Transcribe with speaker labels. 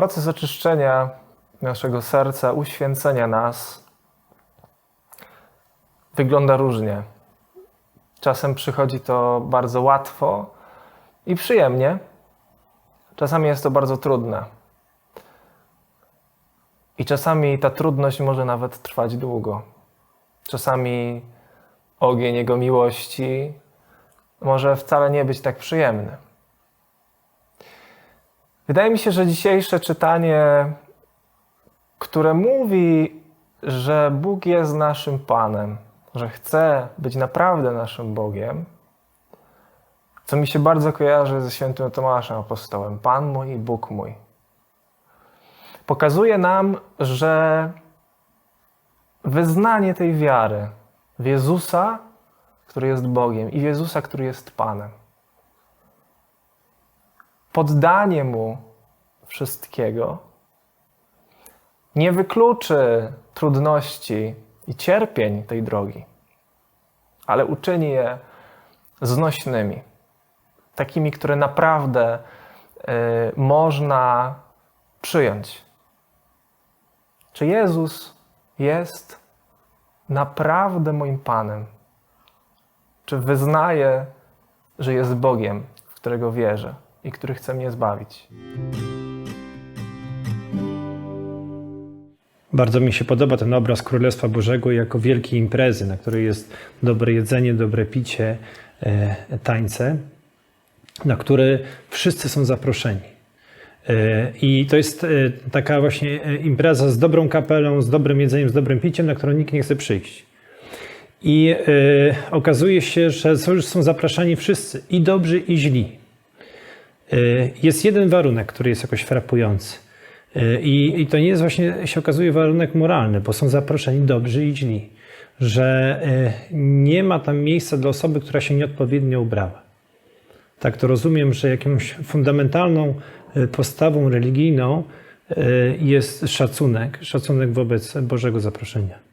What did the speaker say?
Speaker 1: Proces oczyszczenia naszego serca, uświęcenia nas wygląda różnie. Czasem przychodzi to bardzo łatwo i przyjemnie, czasami jest to bardzo trudne. I czasami ta trudność może nawet trwać długo. Czasami ogień Jego miłości może wcale nie być tak przyjemny. Wydaje mi się, że dzisiejsze czytanie, które mówi, że Bóg jest naszym Panem, że chce być naprawdę naszym Bogiem, co mi się bardzo kojarzy ze świętym Tomaszem Apostołem, Pan mój i Bóg mój. Pokazuje nam, że wyznanie tej wiary w Jezusa, który jest Bogiem, i Jezusa, który jest Panem, poddanie Mu wszystkiego nie wykluczy trudności i cierpień tej drogi, ale uczyni je znośnymi, takimi, które naprawdę y, można przyjąć. Czy Jezus jest naprawdę moim Panem? Czy wyznaję, że jest Bogiem, w którego wierzę i który chce mnie zbawić?
Speaker 2: Bardzo mi się podoba ten obraz Królestwa Bożego jako wielkiej imprezy, na której jest dobre jedzenie, dobre picie, e, tańce, na które wszyscy są zaproszeni. E, I to jest e, taka właśnie impreza z dobrą kapelą, z dobrym jedzeniem, z dobrym piciem, na którą nikt nie chce przyjść. I okazuje się, że są zapraszani wszyscy, i dobrzy, i źli. E, Jest jeden warunek, który jest jakoś frapujący. E, I, I to nie jest właśnie, się okazuje, warunek moralny, bo są zaproszeni dobrzy i źli. Że e, nie ma tam miejsca dla osoby, która się nieodpowiednio ubrała. Tak to rozumiem, że jakąś fundamentalną postawą religijną jest szacunek, szacunek wobec Bożego zaproszenia.